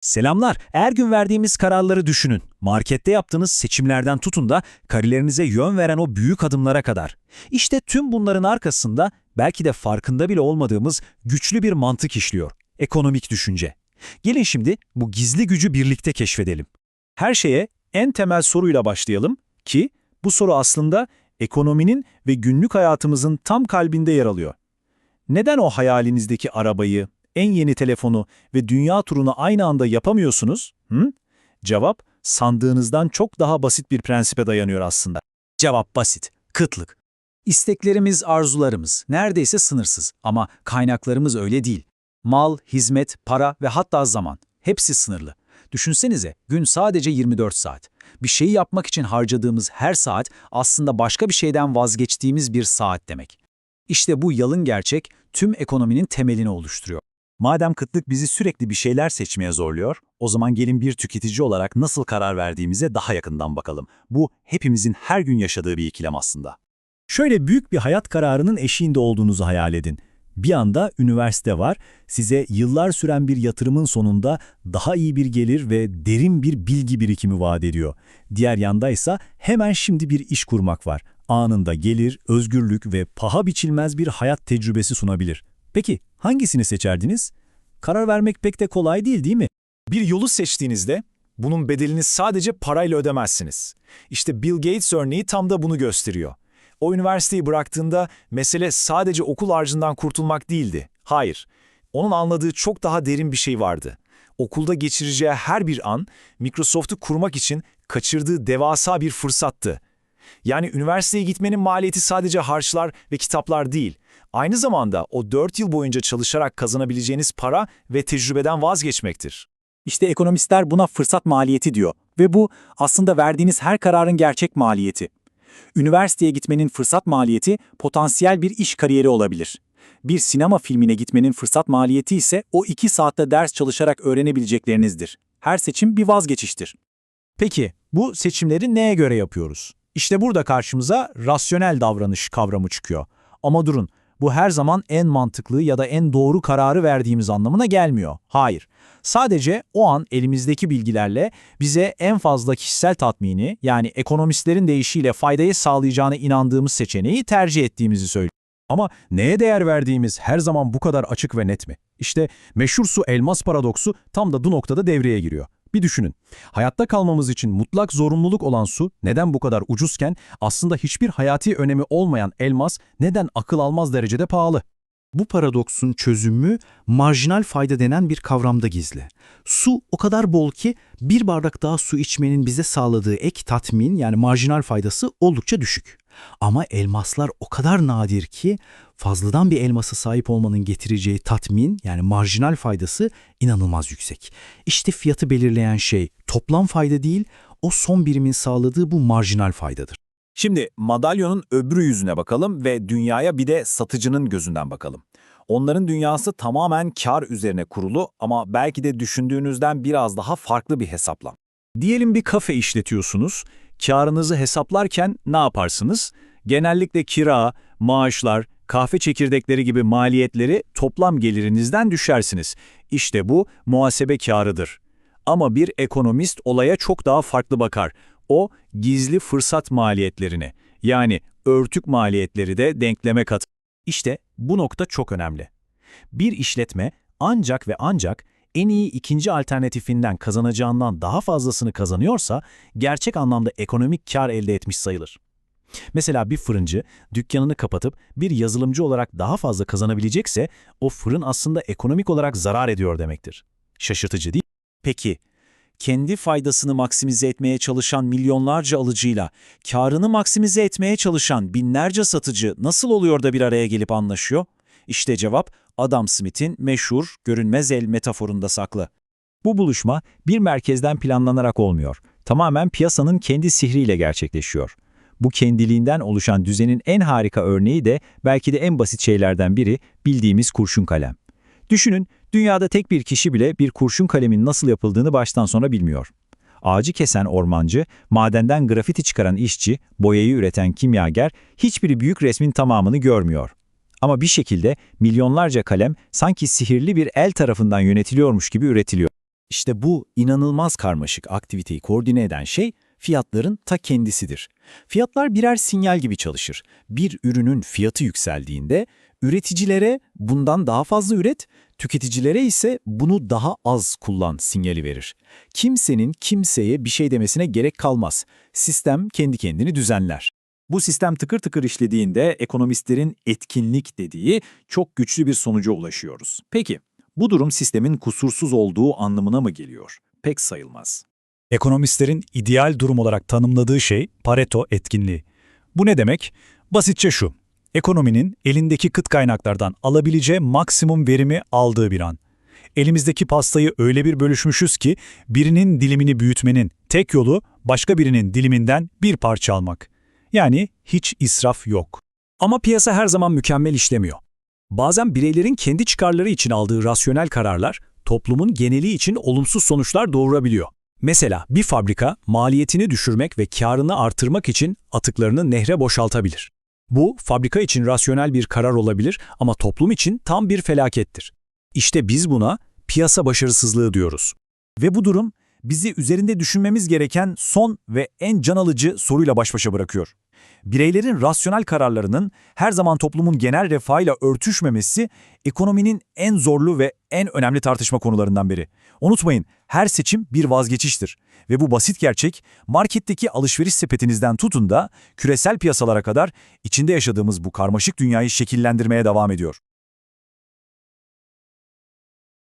Selamlar. Her gün verdiğimiz kararları düşünün. Markette yaptığınız seçimlerden tutun da kariyerinize yön veren o büyük adımlara kadar. İşte tüm bunların arkasında belki de farkında bile olmadığımız güçlü bir mantık işliyor. Ekonomik düşünce. Gelin şimdi bu gizli gücü birlikte keşfedelim. Her şeye en temel soruyla başlayalım ki bu soru aslında ekonominin ve günlük hayatımızın tam kalbinde yer alıyor. Neden o hayalinizdeki arabayı, en yeni telefonu ve dünya turunu aynı anda yapamıyorsunuz? Hı? Cevap, sandığınızdan çok daha basit bir prensipe dayanıyor aslında. Cevap basit, kıtlık. İsteklerimiz, arzularımız neredeyse sınırsız ama kaynaklarımız öyle değil. Mal, hizmet, para ve hatta zaman hepsi sınırlı. Düşünsenize gün sadece 24 saat. Bir şeyi yapmak için harcadığımız her saat aslında başka bir şeyden vazgeçtiğimiz bir saat demek. İşte bu yalın gerçek tüm ekonominin temelini oluşturuyor. Madem kıtlık bizi sürekli bir şeyler seçmeye zorluyor, o zaman gelin bir tüketici olarak nasıl karar verdiğimize daha yakından bakalım. Bu hepimizin her gün yaşadığı bir ikilem aslında. Şöyle büyük bir hayat kararının eşiğinde olduğunuzu hayal edin. Bir anda üniversite var, size yıllar süren bir yatırımın sonunda daha iyi bir gelir ve derin bir bilgi birikimi vaat ediyor. Diğer yandaysa hemen şimdi bir iş kurmak var. Anında gelir, özgürlük ve paha biçilmez bir hayat tecrübesi sunabilir. Peki hangisini seçerdiniz? Karar vermek pek de kolay değil değil mi? Bir yolu seçtiğinizde bunun bedelini sadece parayla ödemezsiniz. İşte Bill Gates örneği tam da bunu gösteriyor. O üniversiteyi bıraktığında mesele sadece okul harcından kurtulmak değildi. Hayır, onun anladığı çok daha derin bir şey vardı. Okulda geçireceği her bir an Microsoft'u kurmak için kaçırdığı devasa bir fırsattı. Yani üniversiteye gitmenin maliyeti sadece harçlar ve kitaplar değil. Aynı zamanda o 4 yıl boyunca çalışarak kazanabileceğiniz para ve tecrübeden vazgeçmektir. İşte ekonomistler buna fırsat maliyeti diyor ve bu aslında verdiğiniz her kararın gerçek maliyeti. Üniversiteye gitmenin fırsat maliyeti potansiyel bir iş kariyeri olabilir. Bir sinema filmine gitmenin fırsat maliyeti ise o iki saatte ders çalışarak öğrenebileceklerinizdir. Her seçim bir vazgeçiştir. Peki bu seçimleri neye göre yapıyoruz? İşte burada karşımıza rasyonel davranış kavramı çıkıyor. Ama durun, bu her zaman en mantıklı ya da en doğru kararı verdiğimiz anlamına gelmiyor. Hayır. Sadece o an elimizdeki bilgilerle bize en fazla kişisel tatmini yani ekonomistlerin deyişiyle faydayı sağlayacağına inandığımız seçeneği tercih ettiğimizi söylüyor. Ama neye değer verdiğimiz her zaman bu kadar açık ve net mi? İşte meşhur su elmas paradoksu tam da bu noktada devreye giriyor. Bir düşünün. Hayatta kalmamız için mutlak zorunluluk olan su neden bu kadar ucuzken aslında hiçbir hayati önemi olmayan elmas neden akıl almaz derecede pahalı? Bu paradoksun çözümü marjinal fayda denen bir kavramda gizli. Su o kadar bol ki bir bardak daha su içmenin bize sağladığı ek tatmin yani marjinal faydası oldukça düşük. Ama elmaslar o kadar nadir ki fazladan bir elmasa sahip olmanın getireceği tatmin yani marjinal faydası inanılmaz yüksek. İşte fiyatı belirleyen şey toplam fayda değil o son birimin sağladığı bu marjinal faydadır. Şimdi madalyonun öbürü yüzüne bakalım ve dünyaya bir de satıcının gözünden bakalım. Onların dünyası tamamen kar üzerine kurulu ama belki de düşündüğünüzden biraz daha farklı bir hesaplam. Diyelim bir kafe işletiyorsunuz. Karınızı hesaplarken ne yaparsınız? Genellikle kira, maaşlar, kahve çekirdekleri gibi maliyetleri toplam gelirinizden düşersiniz. İşte bu muhasebe karıdır. Ama bir ekonomist olaya çok daha farklı bakar. O gizli fırsat maliyetlerini yani örtük maliyetleri de denkleme katır. İşte bu nokta çok önemli. Bir işletme ancak ve ancak en iyi ikinci alternatifinden kazanacağından daha fazlasını kazanıyorsa gerçek anlamda ekonomik kar elde etmiş sayılır. Mesela bir fırıncı dükkanını kapatıp bir yazılımcı olarak daha fazla kazanabilecekse o fırın aslında ekonomik olarak zarar ediyor demektir. Şaşırtıcı değil Peki, kendi faydasını maksimize etmeye çalışan milyonlarca alıcıyla karını maksimize etmeye çalışan binlerce satıcı nasıl oluyor da bir araya gelip anlaşıyor? İşte cevap Adam Smith'in meşhur görünmez el metaforunda saklı. Bu buluşma bir merkezden planlanarak olmuyor. Tamamen piyasanın kendi sihriyle gerçekleşiyor. Bu kendiliğinden oluşan düzenin en harika örneği de belki de en basit şeylerden biri bildiğimiz kurşun kalem. Düşünün, dünyada tek bir kişi bile bir kurşun kalemin nasıl yapıldığını baştan sona bilmiyor. Ağacı kesen ormancı, madenden grafiti çıkaran işçi, boyayı üreten kimyager hiçbiri büyük resmin tamamını görmüyor. Ama bir şekilde milyonlarca kalem sanki sihirli bir el tarafından yönetiliyormuş gibi üretiliyor. İşte bu inanılmaz karmaşık aktiviteyi koordine eden şey fiyatların ta kendisidir. Fiyatlar birer sinyal gibi çalışır. Bir ürünün fiyatı yükseldiğinde üreticilere bundan daha fazla üret, tüketicilere ise bunu daha az kullan sinyali verir. Kimsenin kimseye bir şey demesine gerek kalmaz. Sistem kendi kendini düzenler. Bu sistem tıkır tıkır işlediğinde ekonomistlerin etkinlik dediği çok güçlü bir sonuca ulaşıyoruz. Peki, bu durum sistemin kusursuz olduğu anlamına mı geliyor? Pek sayılmaz. Ekonomistlerin ideal durum olarak tanımladığı şey Pareto etkinliği. Bu ne demek? Basitçe şu. Ekonominin elindeki kıt kaynaklardan alabileceği maksimum verimi aldığı bir an. Elimizdeki pastayı öyle bir bölüşmüşüz ki birinin dilimini büyütmenin tek yolu başka birinin diliminden bir parça almak. Yani hiç israf yok. Ama piyasa her zaman mükemmel işlemiyor. Bazen bireylerin kendi çıkarları için aldığı rasyonel kararlar toplumun geneli için olumsuz sonuçlar doğurabiliyor. Mesela bir fabrika maliyetini düşürmek ve karını artırmak için atıklarını nehre boşaltabilir. Bu fabrika için rasyonel bir karar olabilir ama toplum için tam bir felakettir. İşte biz buna piyasa başarısızlığı diyoruz. Ve bu durum bizi üzerinde düşünmemiz gereken son ve en can alıcı soruyla baş başa bırakıyor. Bireylerin rasyonel kararlarının her zaman toplumun genel refahıyla örtüşmemesi ekonominin en zorlu ve en önemli tartışma konularından biri. Unutmayın, her seçim bir vazgeçiştir. Ve bu basit gerçek, marketteki alışveriş sepetinizden tutun da küresel piyasalara kadar içinde yaşadığımız bu karmaşık dünyayı şekillendirmeye devam ediyor.